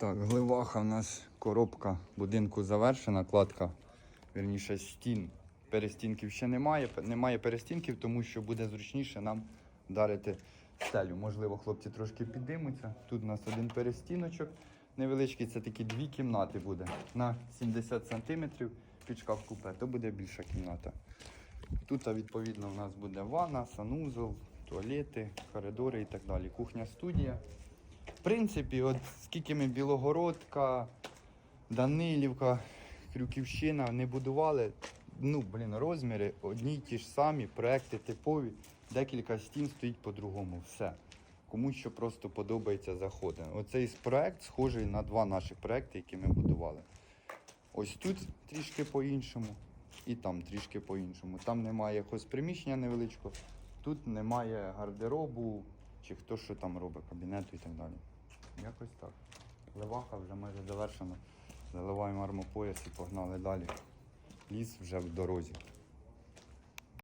Так, гливаха в нас коробка будинку завершена, кладка, вірніше, стін. Перестінків ще немає. Немає перестінків, тому що буде зручніше нам вдарити стелю. Можливо, хлопці трошки підіймуться. Тут у нас один перестіночок невеличкий, це такі дві кімнати буде. На 70 см під шкаф купе, то буде більша кімната. Тут, відповідно, у нас буде ванна, санузел, туалети, коридори і так далі. Кухня-студія. В принципі, от скільки ми Білогородка, Данилівка, Крюківщина не будували, ну, блін, розміри одні й ті ж самі, проекти типові, декілька стін стоїть по-другому. Все. Комусь що просто подобається заходи. Оцей проект схожий на два наших проекти, які ми будували. Ось тут трішки по-іншому, і там трішки по-іншому. Там немає якогось приміщення невеличкого, тут немає гардеробу, чи хто що там робить, кабінету і так далі. Якось так. Леваха вже майже завершена. Заливаємо армопояс і погнали далі. Ліс вже в дорозі.